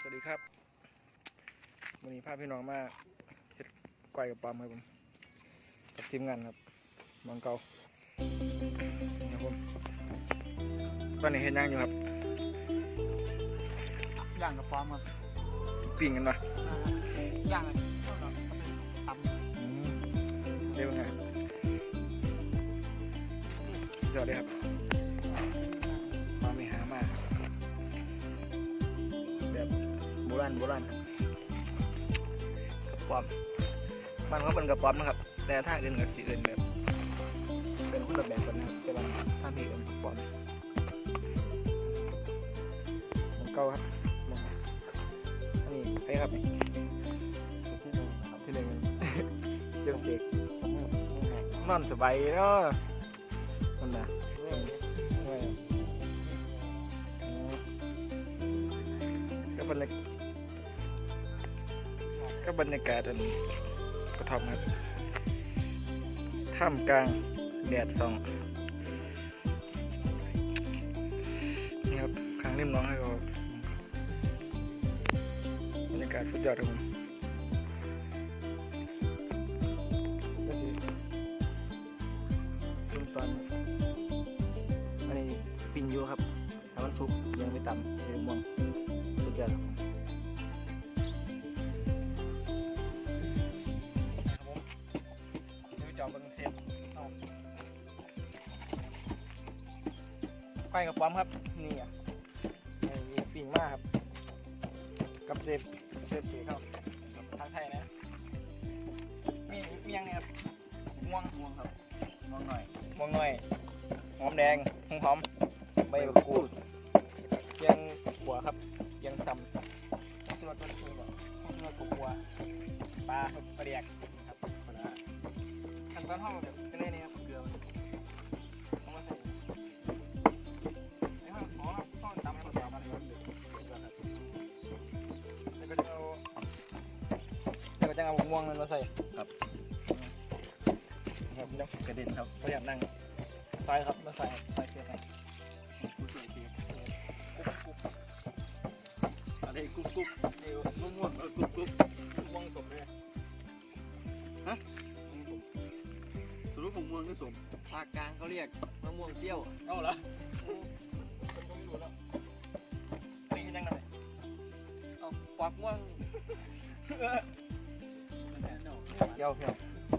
สวัสดีครับวันนี้พาพี่น้องมาเฮ็ดก้อยกับปลาครับผมกับทีมงานครับมังเกาครับผมตอนนี้เห็นย่างอยู่ครับย่างกับฟอมครับปิ้งกันปะย่างเลยเอาแบบเอาไปตำอืมเร็วไงครับยอดเลยครับ ณโบราณครับกระป๋อมมันเขาเป็นกระป๋อมนะครับ แต่ถ้าอื่นกับสีอื่นแบบเป็นคนละแบบกันนะครับแต่ว่าถ้าที่อื่นกระป๋อมมันเก่าครับมองอันนี้ใครครับนี่ที่หนึ่งครับที่หนึ่งเซียวเสกนอนสบายเนาะ ก็บรรยากาศอันกระท่อมครับท่ามกลางแดดส่องนี่ครับข้างริมน้องให้เขาบรรยากาศสุดยอดครับผมก็สิซึ่งตอนอันนี้ปิ้งอยู่ครับถ้ามันสุกยังไม่ต่ำเดี๋ยวม่วงสุดยอดครับ ไก่กับป้อมครับ นี่อะนี่ปิ้งมากครับ กับเซฟเซฟสีเข้าทางไทยนะ มีมียังเนี่ยครับม่วงม่วงครับม่วงหน่อยม่วงหน่อยหอมแดงหอมหอมใบมะกรูดเกียงหัวครับเกียงตำสลัดมันคือแบบสลัดกัวปลาครับปลาเดียกครับปลาขั้นตอนห้องแบบจะได้นี่ครับ เอาม่วงมันมาใส่ครับยังกระเด็นครับเขาอยากนั่งซ้ายครับมาใส่ใส่เกียร์ครับกูสวยจริงอะไรกุ๊กกุ๊กเดี๋ยวม่วงๆเออกุ๊กกุ๊กม่วงสมเลยสรุปผมม่วงที่สมภาคกลางเขาเรียกมะม่วงเปรี้ยวเอาละเป็นต้องอยู่แล้วนี่ยังไงเอาปากม่วง เจ้าเพียว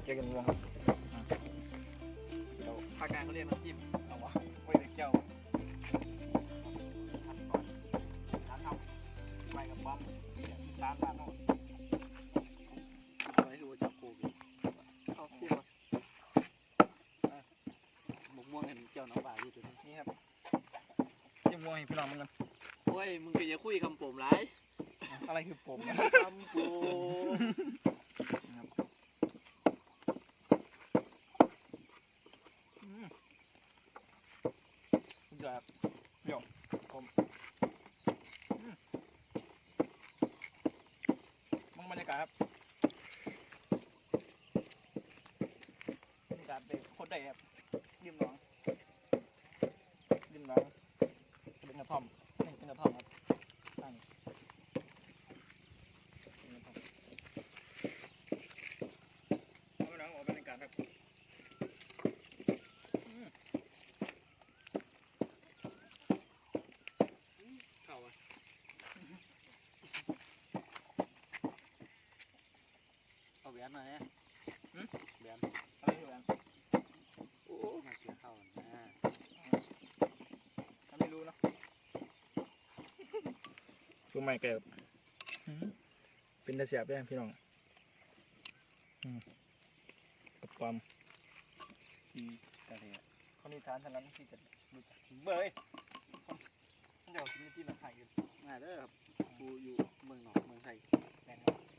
เจ้ากันม่วงครับเจ้าภาคกลางเขาเรียกน้ำจิ้มเอาวะไว้เด็กเจ้าร้านทไปกับปั๊มตามตามเอาำไว้ดูจับโควิดเอาเที่ยวหมกม่วงเห็นเจ้าน้ำปลาอยู่ตัวนี้นี่ครับซิม่วงให้พี่น้องมันกันโอ้ยมึงก็อย่าคุยคำผมไรอะไรคือผมคำผม นะครับอืม สุดยอดครับเปรี้ยวผมมมึงบรรยากาศครับบรรยากาศเด็กโคตรได้ครับริมหนองริมหนองเป็นกระท่อมนี่เป็นกระท่อมครับอันนี้เป็นกระท่อม เอาหนังออกบรรยากาศครับอืม เข้าอะ เอาแหวนมาเนี่ยแหวนอะไรอยู่กันโอ้มาเกี่ยวเข้านะถ้าไม่รู้เนอะซูมใหม่เกิบเป็นตาเสียบด้วยพี่น้องอืมกับความอืมกระเทียมคนอีสานทางนั้นที่จะรู้จักเบยเดี๋ยวที่ที่มันถ่ายอยู่มาเด้อครับกูอยู่เมืองนอกเมืองไทยแมนครับเป็น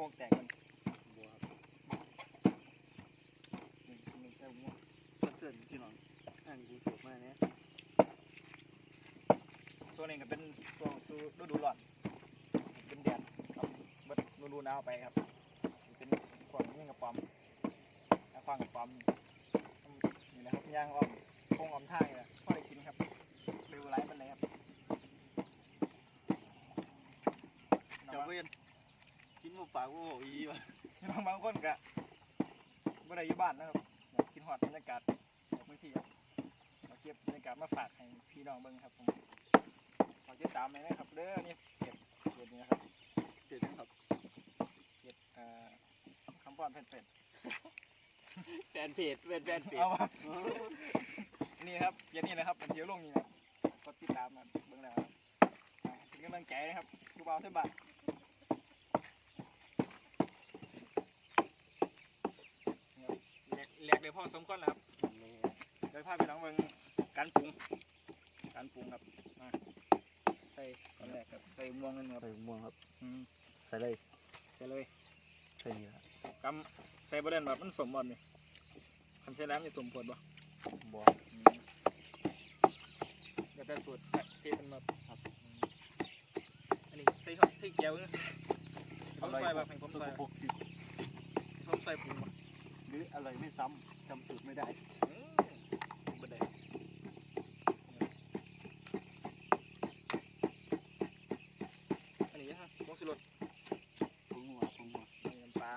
โครงแตกกันบัวครับหนึ่งหนึ่งแค่ม่วงคอนเสิร์ตพี่น้องอ่างกูถูกมากเนี่ยส่วนนี้ก็เป็นช่วงสู่ฤดูร้อนเป็นแดดครับเบิดฤดูหนาวไปครับเป็นความยิ่งกับความแล้วความกับความนี่แหละครับย่างอ้อมคงอ้อมท่านี่แหละพอได้กินครับเร็วไร้มันเลยครับ บ่ปากบ่บอกอีวะพี่น้องบางคนก็บ่ได้อยู่บ้านนะครับอยากกินฮอดบรรยากาศจากพื้นที่ครับเราเก็บบรรยากาศมาฝากให้พี่น้องเบิ่งครับผมขอติดตามเลยนะครับเด้อนี่เก็บเก็บนี่นะครับเจ็ดนะครับเก็บเอ่อคำป้อนเผ็ดแฟนเพจเป็นแฟนเพๆจเอามา นี่ครับเย็นนี้นะครับเป็นเที่ยวลงนี่นะกดติดตามนะเบิ่งแล้วครับอ่าเป็นกำลังใจนะครับกูเบาเท่าบาทนี่ครับแหลกแหลกเลยพ่ อสมควรแล้วครับเดี๋ยวพาไปน้องเบิ่งการปรุง การปรุงครับมาใส่ตอนแรกครับใส่ม่วงกันครับใส่ม่วงครับอืมใส่เลยใส่เลยใส่นี่ละกำใส่ประเด็นแบบมันสมบ่นี่คันใส่แล้วมันจะสมผลบ่บัวอืมเดี๋ยวแต่สูตรเซฟเป็นแบบครับอืมอันนี้ใส่ทอดใส่เกี๊ยวนะผมใส่แบบให้ผมสุใส่กหกสิบผมใส่ปรุงบ่หรืออร่อยไม่ซ้ำ จำสูตรไม่ได้อืมบ่ได้อันนี้ฮะผงชูรสผงหัวผงหัวมีน้ำปลา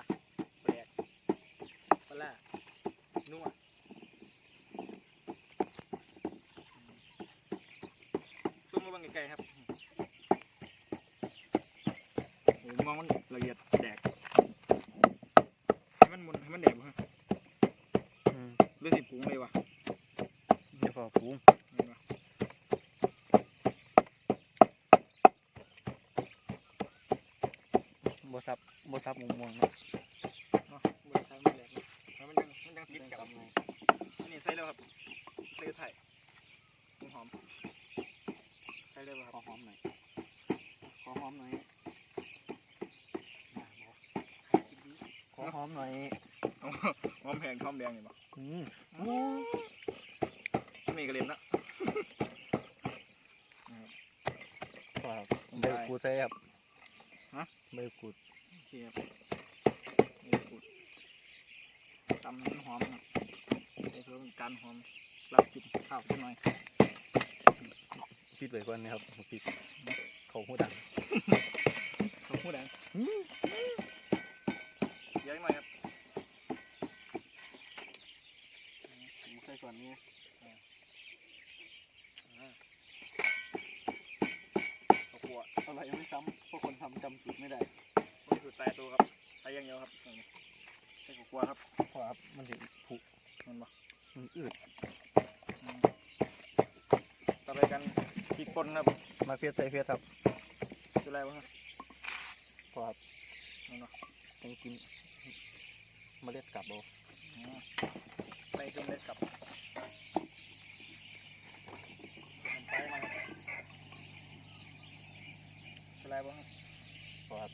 แปลกปลาร้านัวซุ่มมาเบังไกลๆครับโอ้มองมันละเอียดแดกให้มันหมุนให้มันแดกบ่ฮะ อืม หรือสิปรุงเลยวะ เดี๋ยวพอปรุง เห็นปะ บัวซับบัวซับม่วงๆเนาะ เนาะมันใส่มันแดกเลยแล้วมันยังมัน ยังติดกับอันนี้ใส่แล้วครับใส่ไทยหอม ใส่ได้ป่ะขคอรับหอมหน่อยขอหอมหน่อยน่าบอกคิดดีขอหอมหน่อยหอมแพงหอมแดงนี่ป่ะอืมมีกระเลียมนะพอครับใบกูดใส่ครับฮะใบกูดโอเคครับนี่กูดตำให้มันหอมนะ ใส่เพิ่มการหอมรับกลิ่นข้าวสักหน่อยปิดไว้ก่อนนะครับปิดเขาหูดังเขาพูดแดงเยอะหน่อยครับผมใส่ก่อนนี้ข้าวคั่วอร่อยไม่ซ้ำเพราะคนทำจำสูตรไม่ได้นี่คือตายตัวครับใส่อยังเดียวครับนี่ใส่ข้าวคั่วครับพอครับมันถึงผุ มันบ่ มันอืด อืม ต่อไปกันพริกป่นครับมาเฟียสใส่เฟียสครับคืออะไรวะพอครับมันบ่ต้องกินเมล็ดกลับเอาอืมไปขึ้นเลยกับมันไปมาคืออะไรวะพอครับ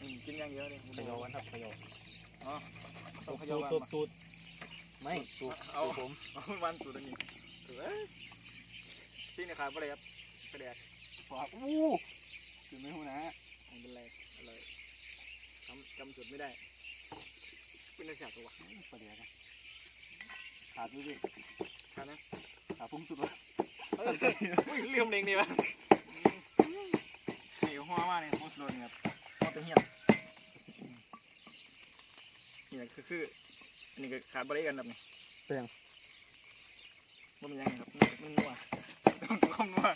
อืมกินอย่างเดียวเลยเขย่ากันครับเขย่าอ๋อ ต้องเขตูย่าดกันตูดมาตูดไม่ตูดเอาตูดผมเอาวันสูตรอันนี้ถือว่าซีนี่ขายไปเลยครับกระแดกพอครับอู้คือไม่หูนะไม่เป็นไรอร่อยจำจำจุดไม่ได้ เป็นอะไรเสียตัววะประเดี๋ยวนะขาดด้วยดิทานนะขาดพุ่งสุดเลยเอ้ยอุ้ยเลื่อมเองดีวะนี่หัวมากเลยโคตรโดนครับหัวเป็นเหี้ย นี่แหละคือคืออันนี้ก็ขาดบริกันแบบนี้เป็นยังว่ามันยังไงครับมันนัวต้องต้องนัว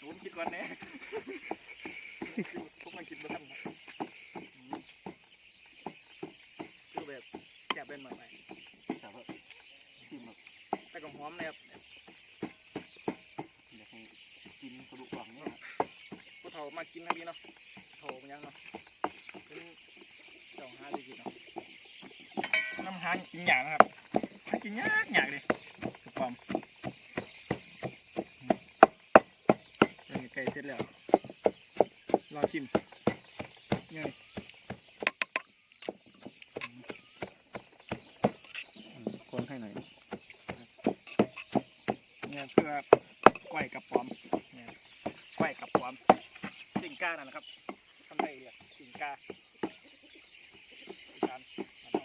ผมคิดก่อนแน่ผมมาคิดมาทำครับคือแบบแซ่บเป็นมาไปแต่ว่าชิมแบบแต่ก็หอมนะครับอยากให้กินสะดุกหลังเนี่ยผู้เฒ่ามากินทั้งนี้เนาะเฒ่ามันยังเนาะเป็นเจ้าหาดีกินเนาะ น้ำหากินยากนะครับหากินยากยากเลยถูกความเดี๋ยวนี้ใกล้เสร็จแล้ว รอชิมยังไงคนให้หน่อยเนี่ยเพื่อก้อยกับปอมเนี่ยก้อยกับปอมสิงก้านั่นแหละครับทำได้เรียกสิงก้าอีสานบ้านเรา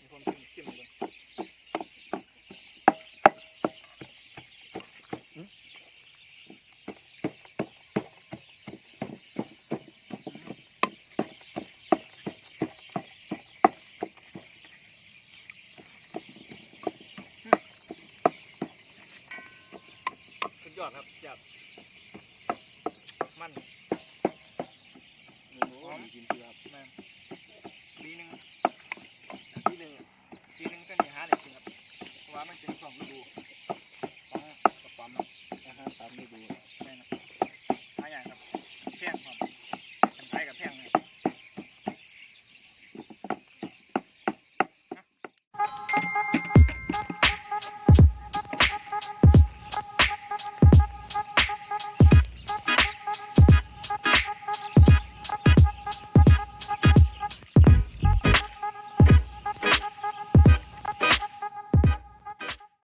มีคนชิมชิมเลย อด ครับเสียบมันหอมกินเกลือครับแม่นปีหนึ่งปีหนึ่งปีหนึ่งก็มีหาได้กินครับเพราะว่ามันเป็นของฤดูของกระป๋อมเนาะอาหารตามฤดู